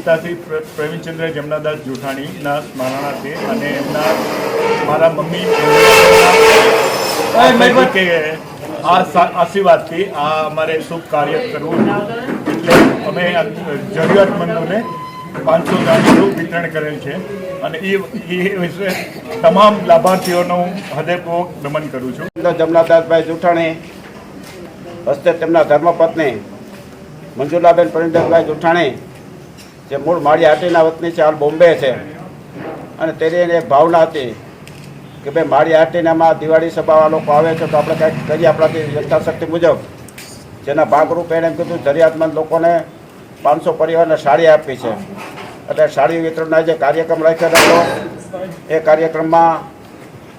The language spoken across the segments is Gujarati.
પિતાશ્રી પ્ર- પ્રવીણચંદ્ર જમનાદાસ જોઠાણીના સ્મરણાર્થે અને એમના મારા મમ્મી કે આ આશીર્વાદથી આ અમારે શુભ કાર્ય કરવું એટલે અમે જરૂરિયાતમંદોને પાંચસો ગાડીનું વિતરણ કરેલ છે અને એ એ વિશે તમામ લાભાર્થીઓનો હું હૃદયપૂર્વક નમન કરું છું. જમનાદાસભાઈ જુઠાણી હસ્તે તેમના ધર્મપત્ની મંજુલાબેન પરિંદરભાઈ જુઠાણી જે મૂળ માળી આટીના વતની છે, હાલ બોમ્બે છે. અને તેની એને ભાવના હતી કે ભાઈ માળી હાટીનામાં દિવાળી સભામાં લોકો આવે છે, તો આપણે કંઈક કરીએ આપણાથી યથાશક્તિ મુજબ. જેના ભાગરૂપે એણે એમ કીધું, જરૂરિયાતમંદ લોકોને પાંચસો પરિવારને સાડી આપી છે. એટલે સાડી વિતરણના જે કાર્યક્રમ રાખ્યો હતો એ કાર્યક્રમમાં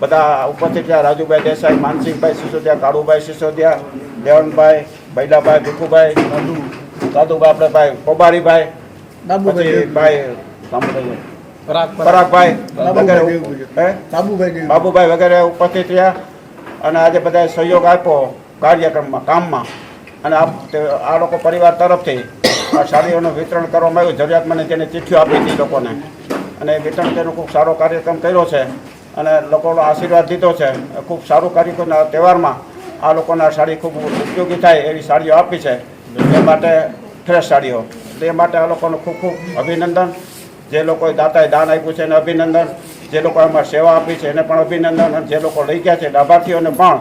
બધા ઉપસ્થિત રહ્યા. રાજુભાઈ દેસાઈ, માનસિંહભાઈ સિસોદિયા કાળુભાઈ સિસોદિયા, દેવનભાઈ, બૈલાભાઈ ભીખુભાઈ દાદુભાઈ આપણે ભાઈ કોબારીભાઈ પછી ભાઈ. પરાગભાઈ હે? બાબુભાઈ વગેરે ઉપસ્થિત રહ્યા અને આજે બધાએ સહયોગ આપ્યો કાર્યક્રમમાં કામમાં. અને આ લોકો પરિવાર તરફથી આ સાડીઓનું વિતરણ કરવામાં આવ્યું. જરૂરિયાતમંદ તેને ચિઠ્ઠીઓ આપી હતી લોકોને. અને વિતરણ તેનો ખૂબ સારો કાર્યક્રમ કર્યો છે. અને લોકોનો આશીર્વાદ દીધો છે. ખૂબ સારું કાર્યક્રમ તહેવારમાં આ લોકોને આ સાડી ખૂબ ઉપયોગી થાય એવી સાડીઓ આપી છે. એ માટે ફ્રેશ સાડીઓ તે માટે આ લોકોનું ખૂબ ખૂબ અભિનંદન. જે લોકોએ દાતાએ દાન આપ્યું છે એને અભિનંદન. જે લોકો એમાં સેવા આપી છે એને પણ અભિનંદન. અને જે લોકો લઈ ગયા છે લાભાર્થીઓને પણ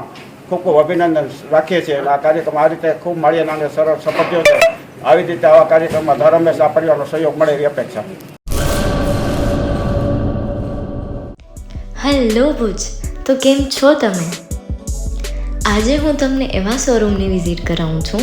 ખૂબ ખૂબ અભિનંદન રાખીએ છીએ. અને આ કાર્યક્રમ આ રીતે ખૂબ માળીએ અને સરળ સફળ છે. આવી રીતે આવા કાર્યક્રમમાં દર હંમેશા સહયોગ મળે એવી અપેક્ષા. હેલો ભુજ, તો કેમ છો તમે? આજે હું તમને એવા શોરૂમની વિઝિટ કરાવું છું